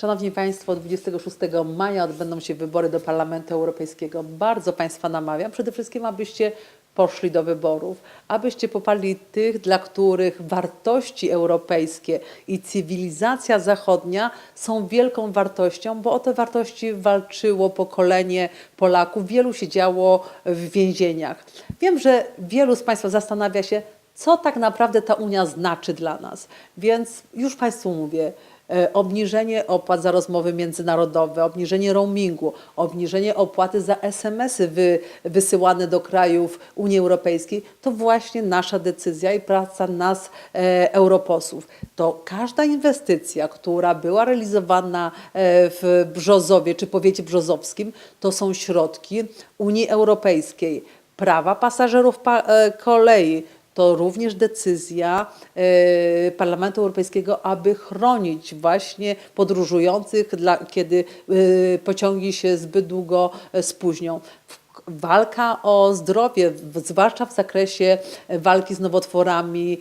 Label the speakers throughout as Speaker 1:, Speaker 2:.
Speaker 1: Szanowni Państwo, 26 maja odbędą się wybory do Parlamentu Europejskiego. Bardzo Państwa namawiam przede wszystkim, abyście poszli do wyborów, abyście poparli tych, dla których wartości europejskie i cywilizacja zachodnia są wielką wartością, bo o te wartości walczyło pokolenie Polaków. Wielu siedziało w więzieniach. Wiem, że wielu z Państwa zastanawia się, co tak naprawdę ta Unia znaczy dla nas. Więc już Państwu mówię, obniżenie opłat za rozmowy międzynarodowe, obniżenie roamingu, obniżenie opłaty za SMS-y wy, wysyłane do krajów Unii Europejskiej, to właśnie nasza decyzja i praca nas, e, europosłów. To każda inwestycja, która była realizowana e, w Brzozowie czy powiecie brzozowskim, to są środki Unii Europejskiej, prawa pasażerów pa, e, kolei, to również decyzja e, Parlamentu Europejskiego, aby chronić właśnie podróżujących, dla, kiedy e, pociągi się zbyt długo e, spóźnią. Walka o zdrowie, zwłaszcza w zakresie walki z nowotworami,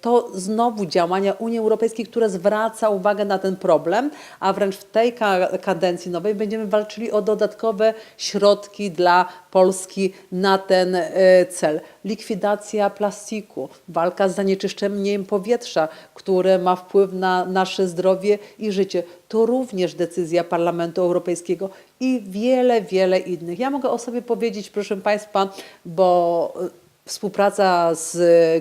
Speaker 1: to znowu działania Unii Europejskiej, które zwraca uwagę na ten problem, a wręcz w tej ka- kadencji nowej będziemy walczyli o dodatkowe środki dla Polski na ten e, cel. Likwidacja plastiku, walka z zanieczyszczeniem powietrza, które ma wpływ na nasze zdrowie i życie. To również decyzja Parlamentu Europejskiego i wiele, wiele innych. Ja mogę o sobie powiedzieć, proszę Państwa, bo współpraca z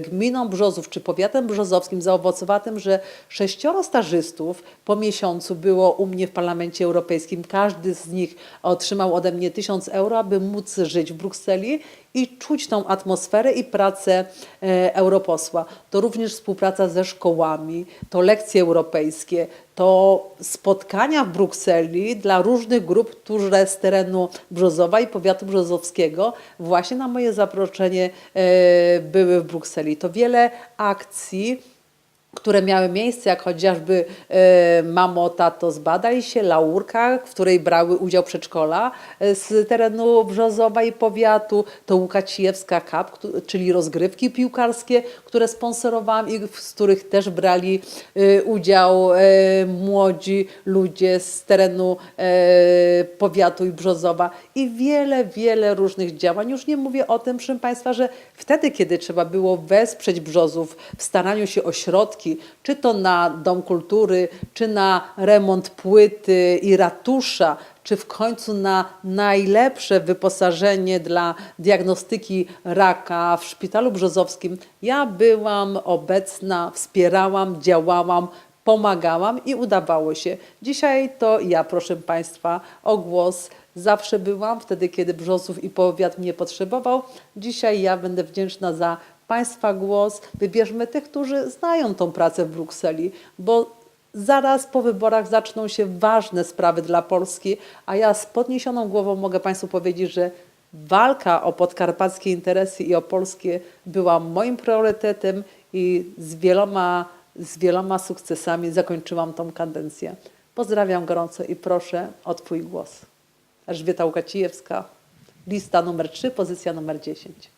Speaker 1: gminą Brzozów czy powiatem brzozowskim zaowocowała tym, że sześcioro stażystów po miesiącu było u mnie w Parlamencie Europejskim. Każdy z nich otrzymał ode mnie tysiąc euro, aby móc żyć w Brukseli i czuć tą atmosferę i pracę e, europosła. To również współpraca ze szkołami, to lekcje europejskie, to spotkania w Brukseli dla różnych grup, które z terenu Brzozowa i powiatu brzozowskiego właśnie na moje zaproszenie e, były w Brukseli. To wiele akcji, które miały miejsce, jak chociażby e, Mamo, Tato, zbadaj się, Laurka, w której brały udział przedszkola e, z terenu Brzozowa i powiatu, to Łukacijewska Cup, czyli rozgrywki piłkarskie, które sponsorowałam i z których też brali e, udział e, młodzi ludzie z terenu e, powiatu i Brzozowa i wiele, wiele różnych działań. Już nie mówię o tym, proszę Państwa, że wtedy, kiedy trzeba było wesprzeć Brzozów w staraniu się o środki, czy to na Dom Kultury, czy na remont płyty i ratusza, czy w końcu na najlepsze wyposażenie dla diagnostyki raka w szpitalu brzozowskim, ja byłam obecna, wspierałam, działałam, pomagałam i udawało się. Dzisiaj to ja, proszę Państwa, o głos zawsze byłam, wtedy kiedy Brzozów i powiat mnie potrzebował. Dzisiaj ja będę wdzięczna za Państwa głos. Wybierzmy tych, którzy znają tą pracę w Brukseli, bo zaraz po wyborach zaczną się ważne sprawy dla Polski, a ja z podniesioną głową mogę Państwu powiedzieć, że walka o podkarpackie interesy i o polskie była moim priorytetem i z wieloma, z wieloma sukcesami zakończyłam tą kadencję. Pozdrawiam gorąco i proszę o Twój głos. Elżbieta Łukacijewska, lista numer 3, pozycja numer 10.